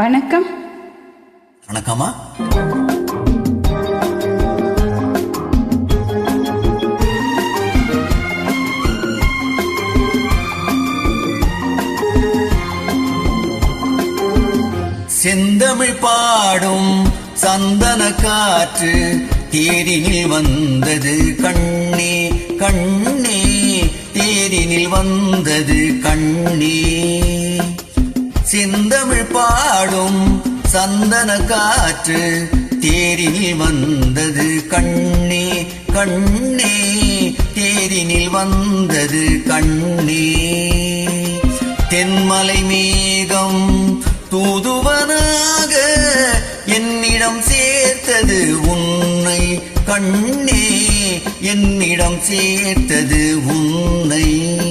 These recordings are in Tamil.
வணக்கம். வணக்கம்மா. செந்தமிழ் பாடும் சந்தன காற்று தேரினில் வந்தது கண்ணே கண்ணே தேரினில் வந்தது கண்ணே. செந்தமிழ் பாடும் சந்தன காற்று தேரினில் வந்தது கண்ணே கண்ணே. தேரினில் வந்தது கண்ணே. தென்மலை மேகம் தூதுவனாக என்னிடம் சேர்த்தது உன்னை கண்ணே. என்னிடம் சேர்த்தது உன்னை.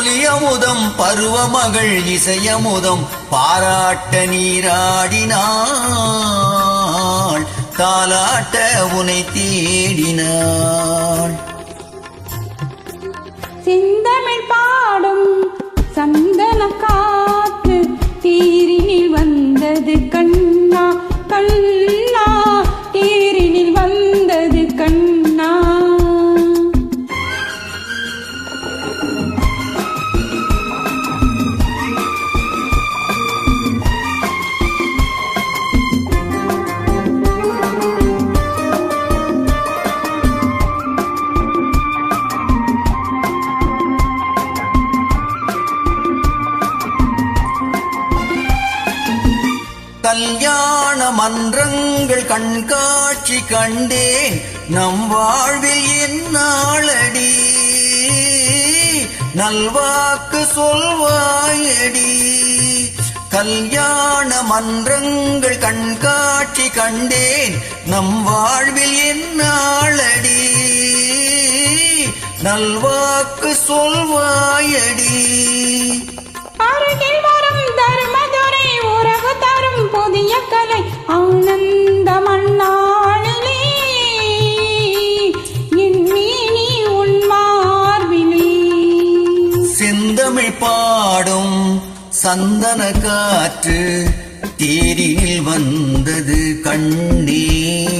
பறவைகளின் பருவ மகள் இசையமுதம் பாராட்ட நீராடினாள் தாலாட்ட உனை தேடினாள். கல்யாண மன்றங்கள் கண்காட்சி கண்டேன். நம் வாழ்வில் என்னாளடி நல்வாக்கு சொல்வாயடி. கல்யாண மன்றங்கள் கண்காட்சி கண்டேன். நம் வாழ்வில் என்னாளடி நல்வாக்கு சொல்வாயடி. தரும் கலை ஆனந்த மண்ணாளிலே என் மீனி உன் மார்பிலே. செந்தமிழ் பாடும் சந்தன காற்று தேரில் வந்தது கண்ணே.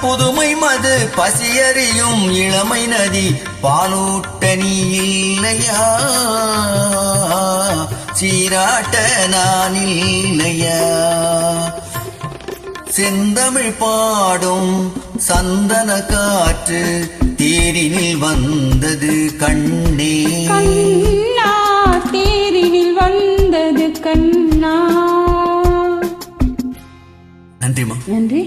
புதுமை மது பசியறியும் இளமை நதி பாலூட்ட நீ இல்லையா? சீராட்ட நான் இல்லையா? செந்தமிழ் பாடும் சந்தன காற்று தேரினில் வந்தது கண்ணே. கண்ணா தேரினில் வந்தது கண்ணா. நன்றிமா நன்றி.